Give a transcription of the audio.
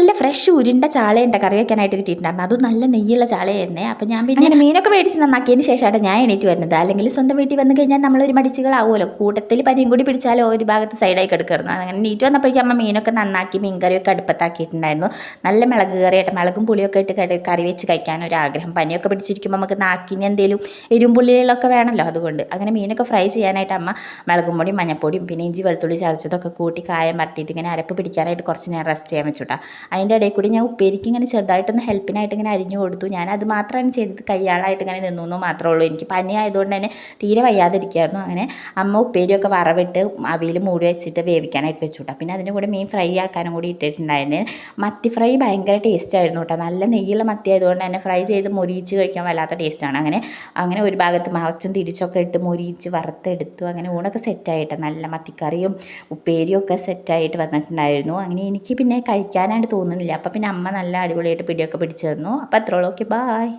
നല്ല ഫ്രഷ് ഉരുണ്ട ചാളയുണ്ട്. കറി വെക്കാനായിട്ട് കിട്ടിയിട്ടുണ്ടായിരുന്നു. അതും നല്ല നെയ്യുള്ള ചാളയായിരുന്നേ. അപ്പം ഞാൻ പിന്നെ അങ്ങനെ മീനൊക്കെ മേടിച്ച് നന്നാക്കിയതിന് ശേഷമാണ് ഞാൻ എണീറ്റ് വരുന്നത്. അല്ലെങ്കിൽ സ്വന്തം വീട്ടിൽ വന്നു കഴിഞ്ഞാൽ നമ്മളൊരു മടിച്ചുകളാവുമല്ലോ. കൂട്ടത്തിൽ പനിയും കൂടി പിടിച്ചാലോ ഒരു ഭാഗത്ത് സൈഡായി കിടക്കുന്നു അങ്ങനെ നീറ്റ് വന്നപ്പോഴേക്കും അമ്മ മീനൊക്കെ നന്നാക്കി മീൻ കറിയൊക്കെ അടുപ്പത്താക്കിയിട്ടുണ്ടായിരുന്നു. നല്ല മിളക് കറിയായിട്ട് മിളകും പുളിയൊക്കെ ഇട്ട് കറി വെച്ച് കഴിക്കാൻ ഒരു ആഗ്രഹം പനിയൊക്കെ പിടിച്ചിരിക്കുമ്പോൾ നമുക്ക് നാക്കിന് എന്തെങ്കിലും എരുമ്പുള്ളികളൊക്കെ വേണമല്ലോ അതുകൊണ്ട്. അങ്ങനെ മീനൊക്കെ ഫ്രൈ ചെയ്യാനായിട്ട് അമ്മ മുളകും പൊടിയും മഞ്ഞപ്പൊടിയും പിന്നെ ഇഞ്ചി വെളുത്തുള്ളി ചതച്ചതൊക്കെ കൂട്ടി കായം വരട്ടിയിട്ട് ഇങ്ങനെ അരപ്പ് പിടിക്കാനായിട്ട് കുറച്ച് നേരം റെസ്റ്റ് ചെയ്യാൻ വെച്ചുട്ടാ. അതിന്റെ ഇടയിൽ കൂടി ഞാൻ ഉപ്പേരിക്ക് ഇങ്ങനെ ചെറുതായിട്ടൊന്ന് ഹെൽപ്പിനായിട്ട് ഇങ്ങനെ അരിഞ്ഞു കൊടുത്തു. ഞാൻ അത് മാത്രമാണ് ചെയ്തത്. കയ്യാളായിട്ട് ഇങ്ങനെ നിന്നു എന്ന് മാത്രമേ ഉള്ളൂ. എനിക്ക് പനി ആയതുകൊണ്ട് തന്നെ തീരെ വയ്യാതിരിക്കുകയായിരുന്നു അങ്ങനെ അമ്മ ഉപ്പേരിയൊക്കെ വറവിട്ട് അവിയിൽ മൂടി വെച്ചിട്ട് വേവിക്കാനായിട്ട് വെച്ചു കൂട്ടാ. പിന്നെ അതിന്റെ കൂടെ മീൻ ഫ്രൈ ആക്കാനും കൂടി ഇട്ടിട്ടുണ്ടായിരുന്നു. മത്തി ഫ്രൈ ഭയങ്കര ടേസ്റ്റ് ആയിരുന്നു കേട്ടോ. നല്ല നെയ്യുള്ള മത്തി ആയതുകൊണ്ട് തന്നെ ഫ്രൈ ചെയ്ത് മുരിച്ച് കഴിക്കാൻ വല്ലാത്ത ടേസ്റ്റാണ് അങ്ങനെ അങ്ങനെ ഒരു ഭാഗത്ത് മറച്ചും തിരിച്ചൊക്കെ ഇട്ട് മുരിച്ച് വറുത്തെടുത്തു. അങ്ങനെ ഊണൊക്കെ സെറ്റായിട്ട് നല്ല മത്തിക്കറിയും ഉപ്പേരിയും ഒക്കെ സെറ്റായിട്ട് വന്നിട്ടുണ്ടായിരുന്നു. അങ്ങനെ എനിക്ക് പിന്നെ കഴിക്കാനായിട്ട് തോന്നുന്നില്ല. അപ്പം പിന്നെ അമ്മ നല്ല അടിപൊളിയായിട്ട് പിടിയൊക്കെ പിടിച്ചു തന്നു. അപ്പം അത്രയുള്ളൂ ഓക്കെ ബായ്